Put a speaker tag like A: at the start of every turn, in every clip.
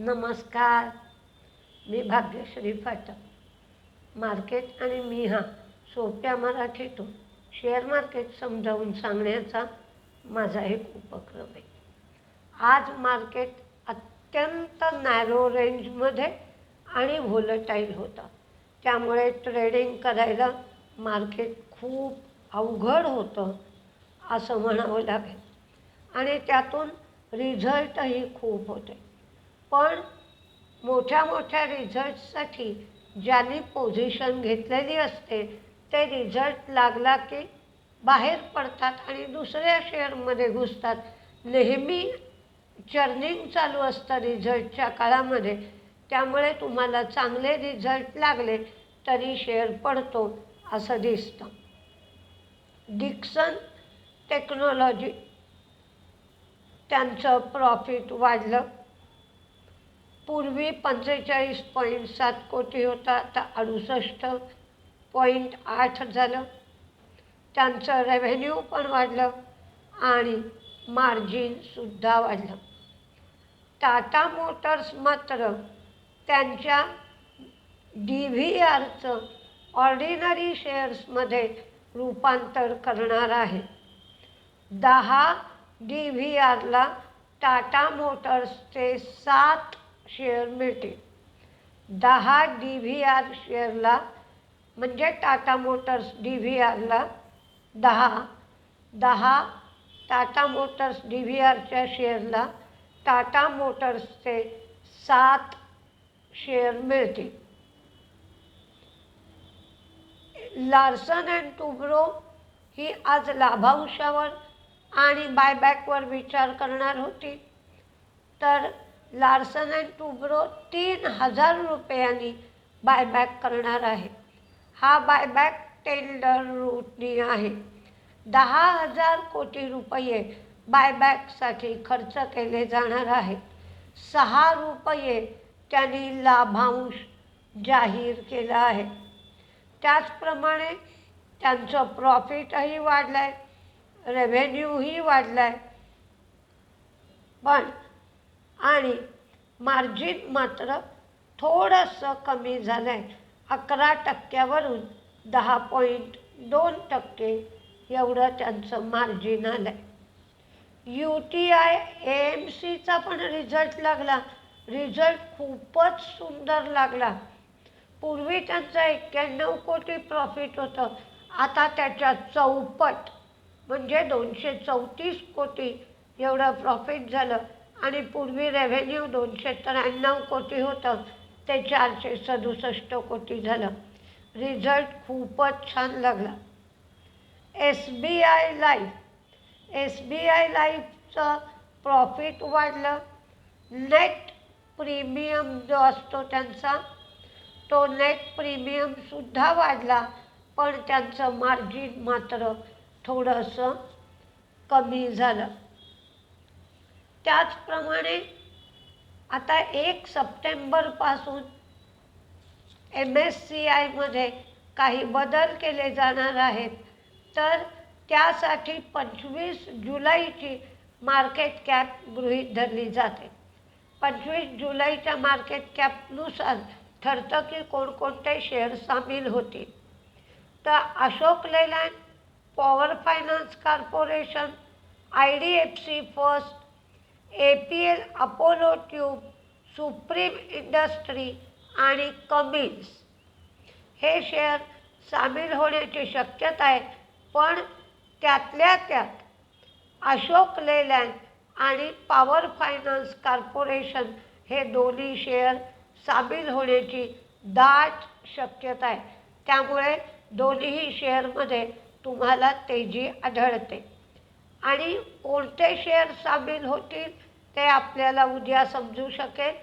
A: नमस्कार. मी भाग्यश्री फाटक. मार्केट आणि मी हा सोप्या मराठीतून शेअर मार्केट समजावून सांगण्याचा माझा एक उपक्रम आहे. आज मार्केट अत्यंत नॅरो रेंजमध्ये आणि व्होलटाईल होता. त्यामुळे ट्रेडिंग करायला मार्केट खूप अवघड होतं असं म्हणावं लागेल. आणि त्यातून रिझल्टही खूप होते. पण मोठ्या मोठ्या रिझल्टसाठी ज्यांनी पोझिशन घेतलेली असते ते रिझल्ट लागला की बाहेर पडतात आणि दुसऱ्या शेअरमध्ये घुसतात. नेहमी चर्निंग चालू असतं रिझल्टच्या काळामध्ये. त्यामुळे तुम्हाला चांगले रिझल्ट लागले तरी शेअर पडतो असं दिसतं. डिक्सन टेक्नॉलॉजी त्यांचं प्रॉफिट वाढलं. पूर्वी पंचेचाळीस पॉईंट सात कोटी होता आता अडुसष्ट पॉईंट आठ झालं. त्यांचं रेव्हेन्यू पण वाढलं आणि मार्जिनसुद्धा वाढलं. टाटा मोटर्स मात्र त्यांच्या डी व्ही आरचं ऑर्डिनरी शेअर्समध्ये रूपांतर करणार आहे. दहा डी व्ही आरला टाटा मोटर्सचे सात शेअर मिळते दहा डी व्ही आर शेअरला म्हणजे टाटा मोटर्स डी व्ही आरला दहा दहा टाटा मोटर्स डी व्ही आरच्या शेअरला टाटा मोटर्सचे सात शेअर मिळतील. लार्सन अँड टुब्रो ही आज लाभांशावर आणि बायबॅकवर विचार करणार होती. तर लार्सन अँड टुब्रो तीन हजार रुपयांनी बायबॅक करणार आहे हा बायबॅक टेंडर रूटनी आहे. दहा हजार कोटी रुपये बायबॅकसाठी खर्च केले जाणार आहेत. सहा रुपये त्यांनी लाभांश जाहीर केला आहे. त्याचप्रमाणे त्यांचं प्रॉफिटही वाढलं आहे रेव्हेन्यूही वाढला आहे पण आणि मार्जिन मात्र थोडंसं कमी झालं आहे अकरा टक्क्यावरून दहा पॉईंट दोन टक्के एवढं त्यांचं मार्जिन आलं आहे U T I A M सीचा पण रिझल्ट लागला. रिझल्ट खूपच सुंदर लागला. पूर्वी त्यांचं एक्क्याण्णव कोटी प्रॉफिट होतं. आता त्याच्या चौपट म्हणजे दोनशे चौतीस कोटी एवढं प्रॉफिट झालं. आणि पूर्वी रेव्हेन्यू दोनशे त्र्याण्णव कोटी होतं ते चारशे सदुसष्ट कोटी झालं. रिझल्ट खूपच छान लागला. S B I life S B I लाईफचं profit वाढलं. नेट प्रीमियम जो असतो त्यांचा तो नेट प्रीमियमसुद्धा वाढला पण त्यांचं मार्जिन मात्र थोडंसं कमी झालं. त्याचप्रमाणे आता एक सप्टेंबरपासून एम एस सी आयमध्ये काही बदल केले जाणार आहेत. तर त्यासाठी पंचवीस जुलैची मार्केट कॅप गृहीत धरली जाते. पंचवीस जुलैच्या मार्केट कॅपनुसार ठरतं की कोणकोणते शेअर सामील होतील. तर Ashok Leyland power finance corporation I D F C first A P L Apollo tube Supreme industry आणि कमिन्स हे शेअर सामील होण्याची शक्यता आहे पण त्यातल्या त्यात अशोक लेलँड आणि पॉवर फायनान्स कॉर्पोरेशन हे दोन्ही शेअर सामील होण्याची दाट शक्यता आहे. त्यामुळे दोन्हीही शेअरमध्ये तुम्हाला तेजी आढळते. आणि कोणते शेअर सामील होतील ते आपल्याला उद्या समजू शकेल.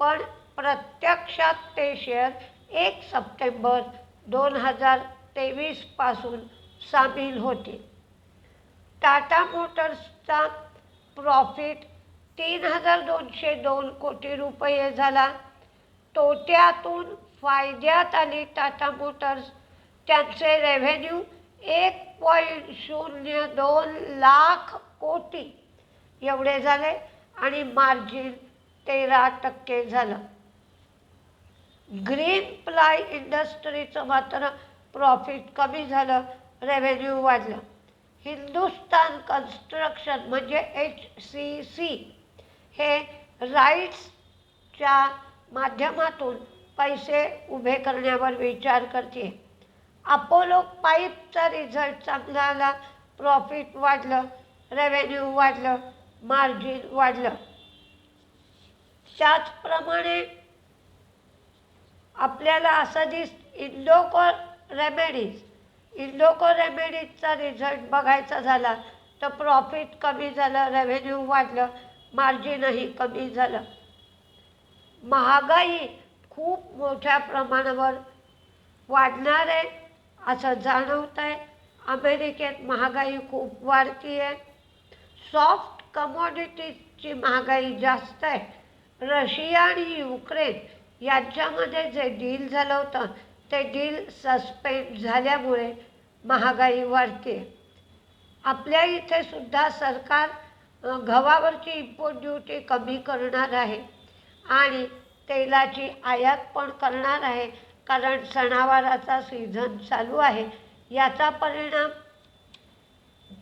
A: पण प्रत्यक्षात ते शेअर एक सप्टेंबर दोन हजार तेवीसपासून सामील होतील टाटा मोटर्सचा प्रॉफिट तीन हजार दोनशे दोन कोटी रुपये झाला. तोट्यातून फायद्यात आली टाटा मोटर्स. त्यांचे रेव्हेन्यू एक पॉईंट शून्य दोन लाख कोटी. एवढे झाले. आणि मार्जिन तेरा टक्के झालं. ग्रीन प्लाय इंडस्ट्रीचं मात्र प्रॉफिट कमी झालं रेव्हेन्यू वाढलं. हिंदुस्तान कन्स्ट्रक्शन म्हणजे एच सी सी हे राईट्सच्या माध्यमातून पैसे उभे करण्यावर विचार करते. अपोलो पाईपचा रिझल्ट चांगला आला प्रॉफिट वाढलं रेव्हेन्यू वाढलं. मार्जिन वाढलं. त्याचप्रमाणे आपल्याला असं दिस इंडोको रेमेडीज इंडोको रेमेडीजचा रिझल्ट बघायचा झाला तर प्रॉफिट कमी झालं रेव्हेन्यू वाढलं मार्जिनही कमी झालं. महागाई खूप मोठ्या प्रमाणावर वाढणार आहे असं जाणवत आहे अमेरिकेत महागाई खूप वाढती आहे सॉफ्ट कमोडिटीजची महागाई जास्त आहे. रशिया आणि युक्रेन यांच्यामध्ये जे डील झालं होतं ते डील सस्पेंड झाल्यामुळे महागाई वाढते आपल्या इथे सुद्धा सरकार गव्हावरची इम्पोर्ट ड्युटी कमी करणार आहे आणि तेलाची आयात पण करणार आहे कारण सणावाराचा सीझन चालू आहे. याचा परिणाम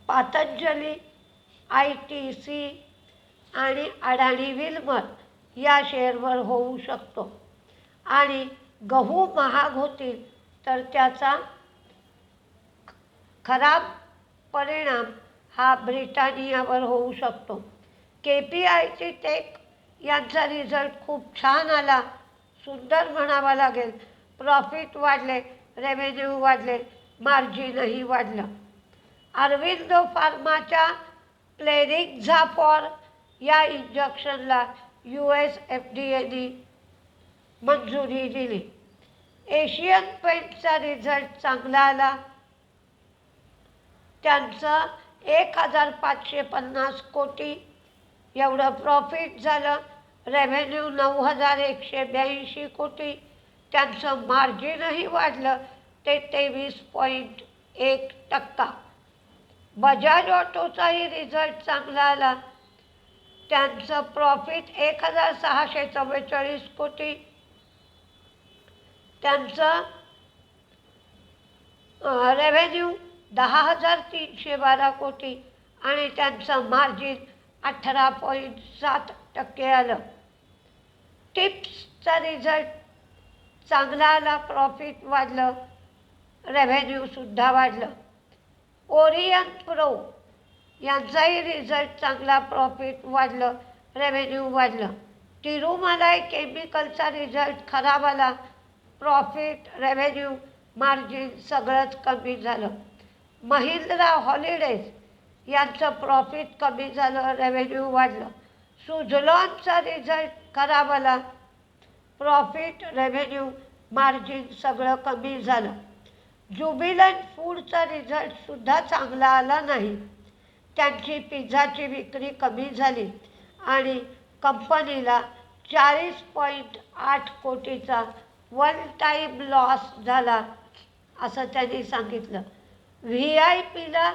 A: पातंजली आय टी सी आणि अडाणी विल्मर या शेअरवर होऊ शकतो. आणि गहू महाग होतील तर त्याचा खराब परिणाम हा ब्रिटानियावर होऊ शकतो. के पी आयची टेक यांचा रिझल्ट खूप छान आला. सुंदर म्हणावा लागेल. प्रॉफिट वाढले रेव्हेन्यू वाढले मार्जिनही वाढलं. अरविंदो फार्माच्या प्लेरिक झाफॉर या इंजेक्शनला यू एस एफ डी एने मंजुरी दिली. एशियन पेंटचा रिझल्ट चांगला आला. त्यांचं एक हजार पाचशे पन्नास कोटी एवढं प्रॉफिट झालं. रेव्हेन्यू नऊ हजार एकशे ब्याऐंशी कोटी. त्यांचं मार्जिनही वाढलं ते तेवीस पॉईंट एक टक्का. बजाज ऑटोचाही रिझल्ट चांगला आला. त्यांचं प्रॉफिट एक हजार सहाशे चव्वेचाळीस कोटी. त्यांचं रेव्हेन्यू दहा हजार तीनशे बारा कोटी आणि त्यांचं मार्जिन अठरा पॉईंट सात टक्के आलं. टिप्सचा रिझल्ट चांगला आला प्रॉफिट वाढलं रेव्हेन्यूसुद्धा वाढलं. ओरियन प्रो यांचाही रिझल्ट चांगला प्रॉफिट वाढलं रेव्हेन्यू वाढलं. तिरुमालाई केमिकलचा रिझल्ट खराब आला प्रॉफिट रेव्हेन्यू मार्जिन सगळंच कमी झालं. महिंद्रा हॉलिडेज यांचं प्रॉफिट कमी झालं रेव्हेन्यू वाढलं. सुझलॉनचा रिझल्ट खराब आला प्रॉफिट रेव्हेन्यू मार्जिन सगळं कमी झालं. ज्युबिलंट फूडचा रिझल्टसुद्धा चांगला आला नाही. त्यांची पिझ्झाची विक्री कमी झाली आणि कंपनीला चाळीस पॉईंट आठ कोटीचा वन टाईम लॉस झाला असं त्यांनी सांगितलं. व्ही आय पीला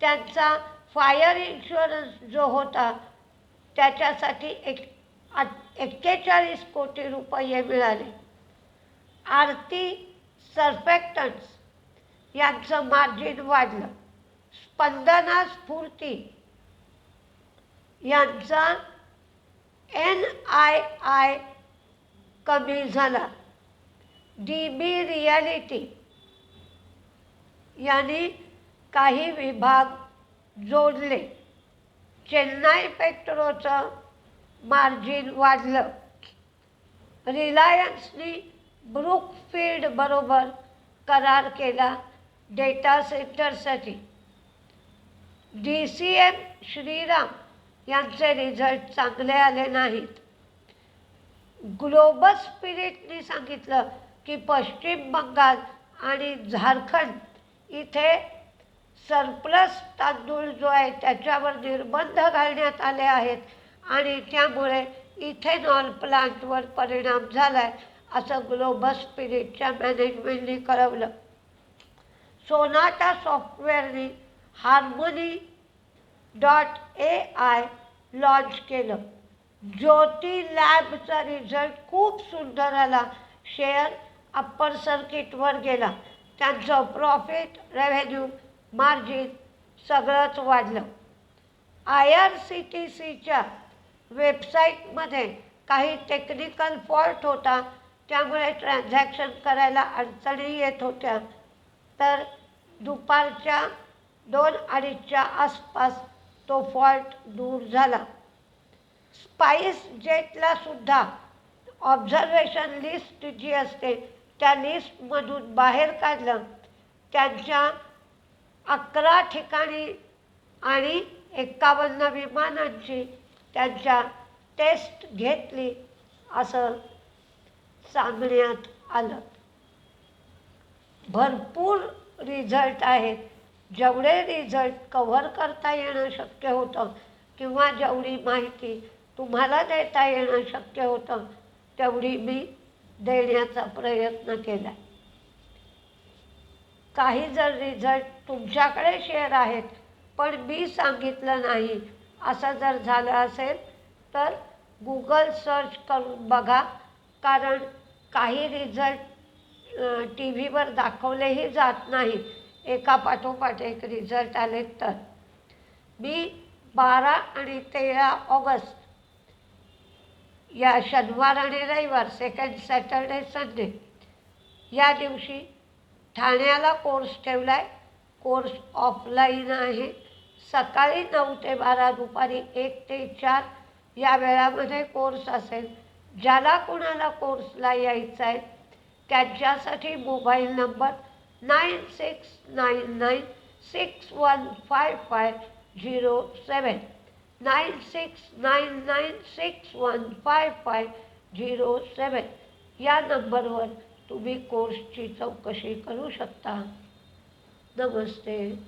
A: त्यांचा फायर इन्शुरन्स जो होता त्याच्यासाठी एक आठ एक्केचाळीस कोटी रुपये मिळाले. आरती सर्फेक्टन्स यांचं मार्जिन वाढलं. स्पंदना स्फूर्ती. यांचा एन आय आय कमी झाला. डी बी रियालिटी यांनी काही विभाग जोडले. चेन्नई पेट्रोचं मार्जिन वाढलं. रिलायन्सनी ब्रुकफील्डबरोबर करार केला डेटा सेंटरसाठी डी सी एम श्रीराम यांचे रिझल्ट चांगले आले नाहीत. ग्लोबल स्पिरिटने सांगितलं की पश्चिम बंगाल आणि झारखंड इथे सरप्लस तांदूळ जो आहे त्याच्यावर निर्बंध घालण्यात आले आहेत आणि त्यामुळे इथेनॉल प्लांटवर परिणाम झाला आहे असं ग्लोबल स्पिरिटच्या मॅनेजमेंटने कळवलं. Sonata सॉफ्टवेअरने Harmony dot A I launch केलं. ज्योती लॅबचा रिझल्ट खूप सुंदर आला. शेअर अप्पर सर्किटवर गेला. त्यांचं प्रॉफिट रेव्हेन्यू मार्जिन सगळंच वाढलं. आय आर सी टी सीच्या वेबसाईटमध्ये काही टेक्निकल फॉल्ट होता त्यामुळे ट्रान्झॅक्शन करायला अडचणी येत होत्या. तर दुपारच्या दोन अडीचच्या आसपास तो फॉल्ट दूर झाला. स्पाईस जेटला सुद्धा ऑब्झर्वेशन लिस्ट जी असते त्या लिस्टमधून बाहेर काढलं. त्यांच्या अकरा ठिकाणी आणि एकावन्न विमानांची त्यांच्या टेस्ट घेतली असं सांगण्यात आलं. भरपूर रिझल्ट आहेत. जेवढे रिझल्ट कव्हर करता येणं शक्य होतं किंवा जेवढी माहिती तुम्हाला देता येणं शक्य होतं तेवढी मी देण्याचा प्रयत्न केला. काही जर रिझल्ट तुमच्याकडे शेअर आहेत पण मी सांगितलं नाही असं जर झालं असेल तर गुगल सर्च करून बघा. कारण काही रिझल्ट टी व्हीवर दाखवलेही जात नाही एका पाठोपाठ एक रिझल्ट आले तर. मी बारा आणि तेरा ऑगस्ट या शनिवार आणि रविवार सेकंड सॅटर्डे संडे या दिवशी ठाण्याला कोर्स ठेवला आहे कोर्स ऑफलाईन आहे. सकाळी नऊ ते बारा दुपारी एक ते चार या वेळामध्ये कोर्स असेल. ज्याला कुणाला कोर्सला यायचं आहे त्यांच्यासाठी mobile number nine six nine nine six one five five zero seven nine six nine nine six one five five zero seven या नंबरवर तुम्ही कोर्सची चौकशी करू शकता. नमस्ते.